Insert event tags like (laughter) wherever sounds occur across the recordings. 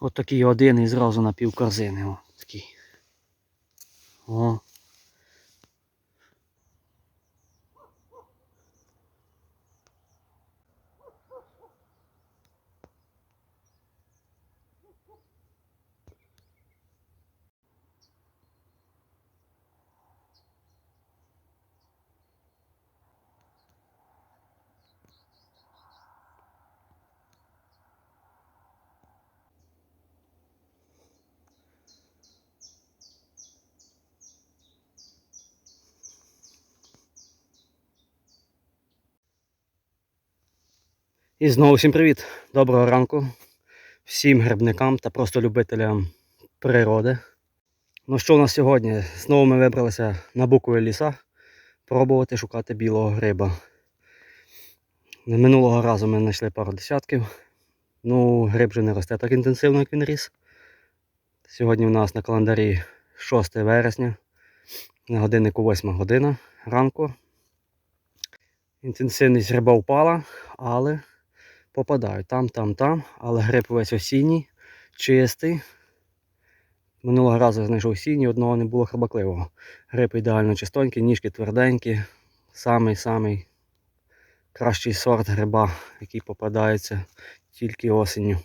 От такий один і зразу на пів корзини. О, такий. О. І знову всім привіт! Доброго ранку всім грибникам та просто любителям природи. Ну що у нас сьогодні? Знову ми вибралися на букові ліса пробувати шукати білого гриба. Минулого разу ми знайшли пару десятків. Ну, гриб вже не росте так інтенсивно, як він ріс. Сьогодні у нас на календарі 6 вересня, на годиннику 8 година ранку. Інтенсивність гриба впала, але попадають там, там, там, але гриб весь осінній, чистий. Минулого разу знайшов осінній, одного не було храбакливого. Гриб ідеально чистенький, ніжки тверденькі, самий-самий кращий сорт гриба, який попадається тільки осінню.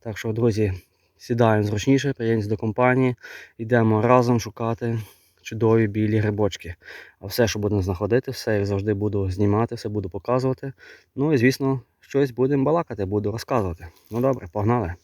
Так що, друзі, сідаємо зручніше, приємність до компанії, йдемо разом шукати чудові білі грибочки. А все, що будемо знаходити, все як завжди буду знімати, все буду показувати. Ну і звісно, щось будемо балакати, буду розказувати. Ну добре, погнали.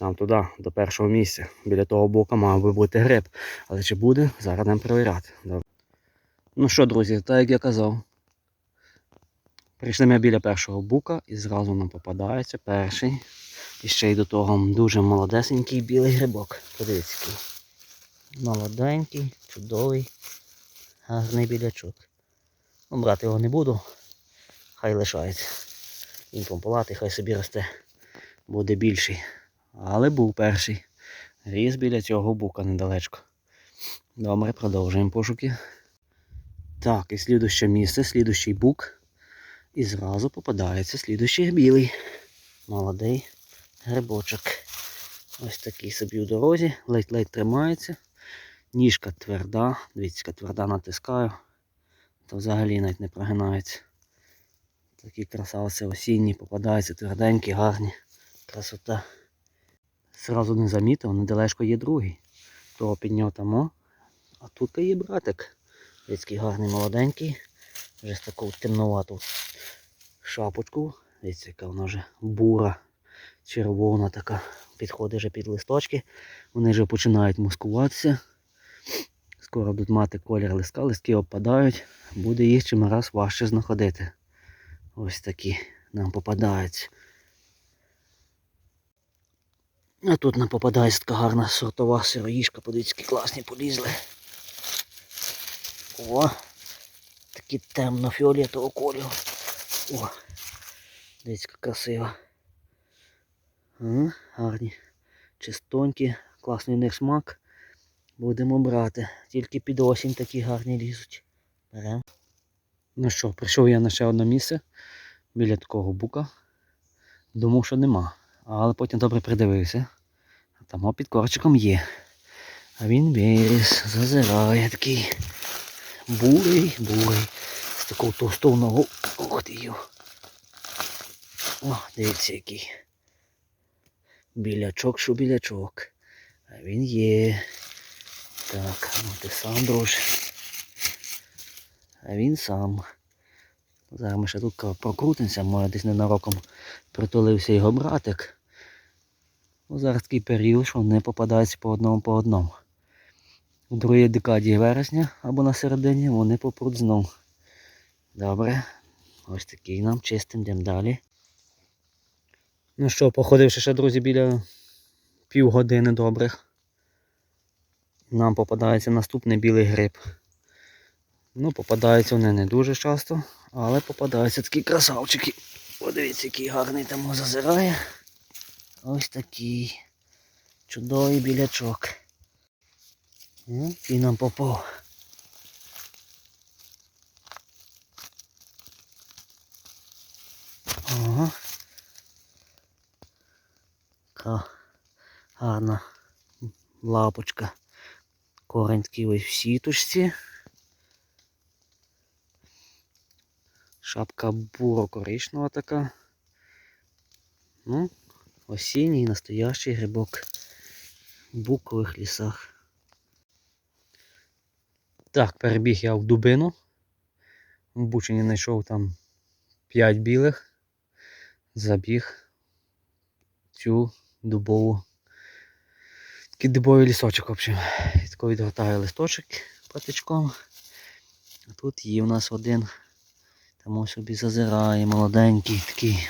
Нам туди, до першого місця. Біля того боку мав би бути гриб. Але чи буде, зараз будемо перевіряти. Добре. Ну що, друзі, так як я казав. Прийшли ми біля першого бука і зразу нам попадається перший. І ще й до того дуже молодесенький білий грибок. Подивіться. Молоденький, чудовий, гарний білячок. Ну, брати його не буду, хай лишається. Він помполатий, хай собі росте, буде більший. Але був перший. Ріс біля цього бука недалечко. Добре, продовжуємо пошуки. Так, і слідуще місце, слідущий бук. І зразу попадається слідущий білий. Молодий грибочок. Ось такий собі у дорозі, ледь-ледь тримається. Ніжка тверда, дивіться, яка тверда натискаю, то взагалі навіть не прогинається. Такі красавці осінні попадаються, тверденькі, гарні. Красота. Зразу не замітив, недалечко є другий. Того підняв там, а тут є братик. Дивіться, гарний молоденький. Вже з таку темновату шапочку. Дивіться, яка вона вже бура, червона така. Підходить вже під листочки. Вони вже починають мускуватися. Скоро будуть мати колір листка, листки опадають, буде їх чим раз важче знаходити. Ось такі нам попадаються. А тут нам попадається така гарна сортова сироїшка, подивіться, які класні полізли. О! Такі темно-фіолетового кольору. О! Дивіться, яка красива. А, гарні. Чистонькі, класний у них смак. Будемо брати. Тільки під осінь такі гарні лізуть. Беремо. Ну що, прийшов я на ще одне місце біля такого бука. Думав, що нема. Але потім добре придивився. А там під корчиком є. А він виріс, зазирає такий бурий, бурий. З такого товстого ногу. Ох ти йо. О, дивіться який. Білячок, що білячок. А він є. Так, ну ти сам, друже. А він сам. Зараз ми ще тут прокрутимося, може десь ненароком притулився його братик. Ну, Зараз такий період, що вони попадаються по одному по одному. У другій декаді вересня або на середині вони попруть знов. Добре. Ось такий нам чистим, йдемо далі. Ну що, походивши ще, друзі, біля півгодини добрих. Нам попадається наступний білий гриб. Ну, попадаються вони не дуже часто, але попадаються такі красавчики. Подивіться, який гарний там зазирає. Ось такий чудовий білячок. І нам попав. Ага. Гарна лапочка. Корень такий ось в сіточці. Шапка буро-коричнева така. Ну, осінній настоящий грибок в букових лісах. Так, перебіг я в дубину. В Бучині знайшов там 5 білих. Забіг цю дубову. Такий дубовий лісочок, в общем. І тако відгортаю листочок патичком. А тут є у нас один. Там ось собі зазирає молоденький такий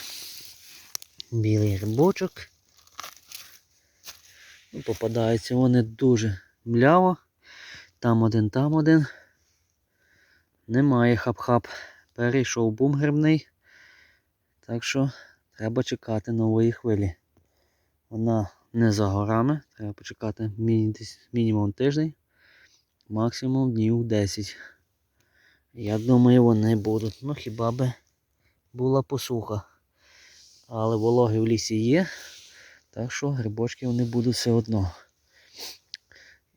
білий грибочок. Ну, попадаються вони дуже мляво. Там один, там один. Немає хап-хап. Перейшов бум грибний. Так що треба чекати нової хвилі. Вона не за горами. Треба почекати міні, мінімум тиждень, максимум днів 10. Я думаю, вони будуть. Ну хіба би була посуха. Але вологи в лісі є. Так що грибочки вони будуть все одно.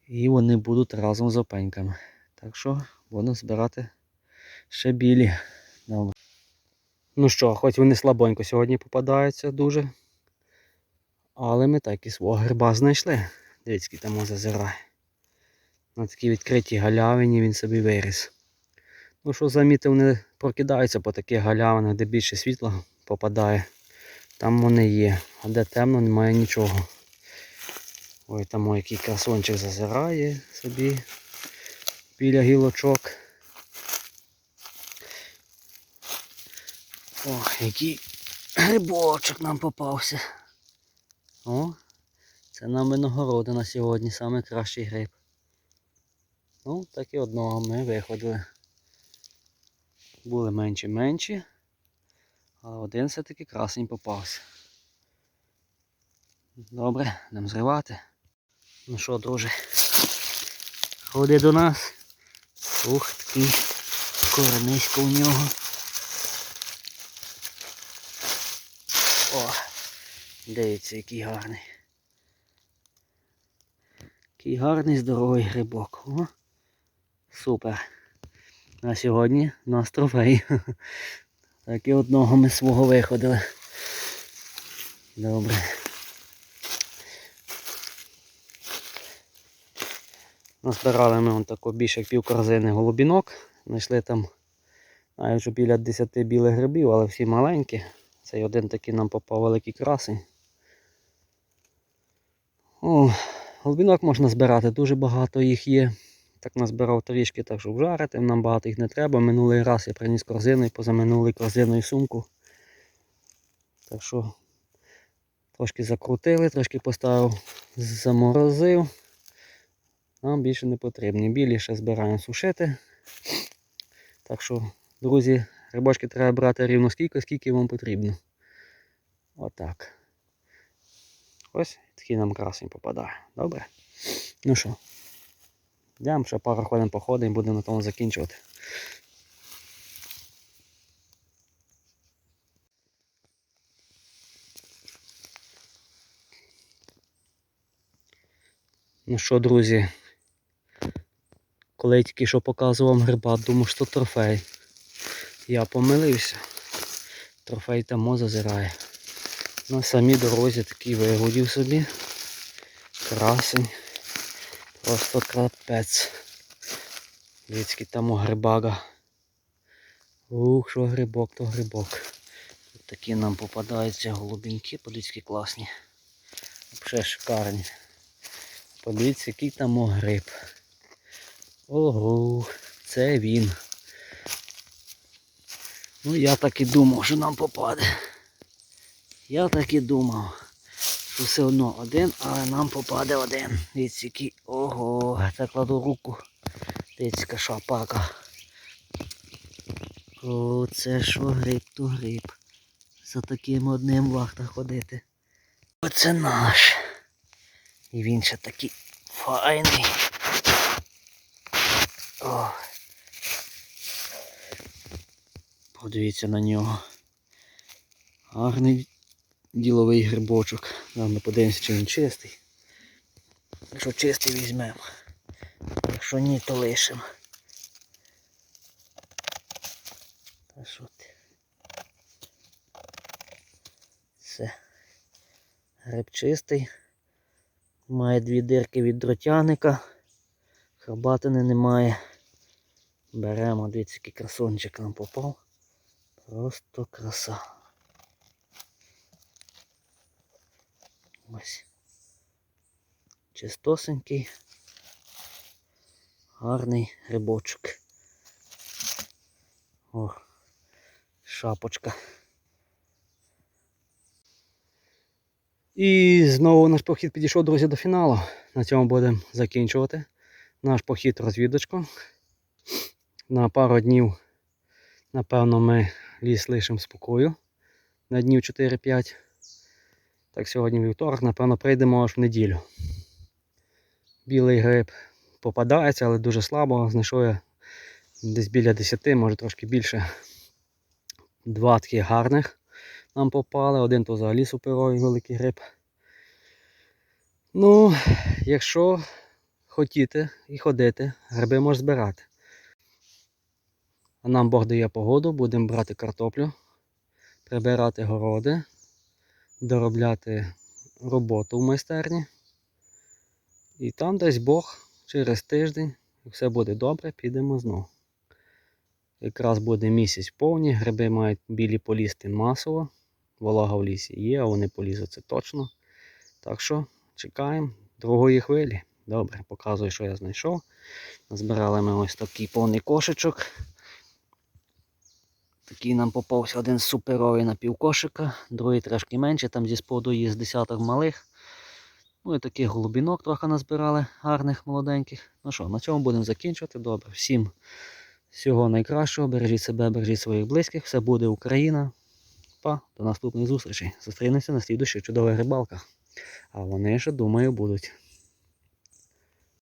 І вони будуть разом з опеньками. Так що буду збирати ще білі. Ну що, хоч вони слабонько сьогодні попадаються дуже. Але ми так і свого гриба знайшли. Дивіться, який там зазирає. На такій відкритій галявині він собі виріс. Ну що замітив, вони прокидаються по таких галявинах, де більше світла попадає. Там вони є, а де темно, немає нічого. Ой, там ой, який красончик зазирає собі біля гілочок. Ох, який грибочок нам попався. О, це нам винагорода на сьогодні, саме кращий гриб. Ну, так і одного ми виходили. Були менші-менші, але один все-таки красень попався. Добре, будемо зривати. Ну що, друже, ходи до нас. Ух, такий коренисько у нього. О, дивіться, який гарний. Який гарний здоровий грибок. О, супер. А сьогодні у нас трофей. (laughs) Так і одного ми свого виходили. Добре. Назбирали ми вон тако більше пів корзини голубінок. Знайшли там навіть біля 10 білих грибів, але всі маленькі. Цей один такий нам попав великий красень. О, голубінок можна збирати, дуже багато їх є. Так назбирав трішки, так щоб жарити, нам багато їх не треба. Минулий раз я приніс корзину і позаминулий корзиною сумку. Так що трошки закрутили, трошки поставив, заморозив. Нам більше не потрібні. Білі ще збираємо сушити. Так що, друзі, грибочки треба брати рівно скільки, скільки вам потрібно. Отак. Ось такий нам красень попадає. Добре? Ну що, йдемо ще пару хвилин походимо і будемо на тому закінчувати. Ну що, друзі, коли я тільки що показував гриба, думав, що трофей. Я помилився. Трофей там зазирає. На самій дорозі такий вигодів собі. Красень. Просто крапець. Дивіться, там у грибага. Ух, що грибок, то грибок. Тут такі нам попадаються голубінки, подивіться, класні. Взагалі шикарні. Подивіться, який там о гриб. Ого, це він. Ну я так і думав, що нам попаде. Я так і думав, що все одно один, але нам попаде один. Дивіться, який. Ого, так кладу руку. Дивіться, яка шапака. О, це що гриб, то гриб. За таким одним вахта ходити. Оце наш. І він ще такий файний. О. Подивіться на нього. Гарний діловий грибочок. Нам ми подивимося, чи він чистий. Якщо чистий візьмемо. Якщо ні, то лишимо. Все. Гриб чистий. Має дві дирки від дротяника. Хабатини немає. Беремо, дивіться, який красунчик нам попав. Просто краса. Ось. Чистосенький. Гарний грибочок. О, шапочка. І знову наш похід підійшов, друзі, до фіналу. На цьому будемо закінчувати наш похід розвідочку. На пару днів, напевно, ми ліс лишимо спокою. На днів 4-5. Так, сьогодні вівторок, напевно, прийдемо аж в неділю. Білий гриб попадається, але дуже слабо. Знайшов я десь біля 10, може трошки більше. Два такі гарних нам попали. Один то взагалі суперовий великий гриб. Ну, якщо хотіти і ходити, гриби можна збирати. А нам Бог дає погоду, будемо брати картоплю, прибирати городи, доробляти роботу в майстерні. І там десь Бог через тиждень, як все буде добре, підемо знову. Якраз буде місяць повні, гриби мають білі полізти масово. Волога в лісі є, а вони полізуть це точно. Так що чекаємо другої хвилі. Добре, показую, що я знайшов. Назбирали ми ось такий повний кошечок. Такий нам попався один суперовий на півкошика, другий трошки менше, там зі споду є з десяток малих. Ну і таких голубінок трохи назбирали, гарних, молоденьких. Ну що, на цьому будемо закінчувати. Добре. Всім всього найкращого. Бережіть себе, бережіть своїх близьких. Все буде Україна. Па, до наступних зустрічей. Зустрінемося на слідущих чудових рибалках. А вони ще, думаю, будуть.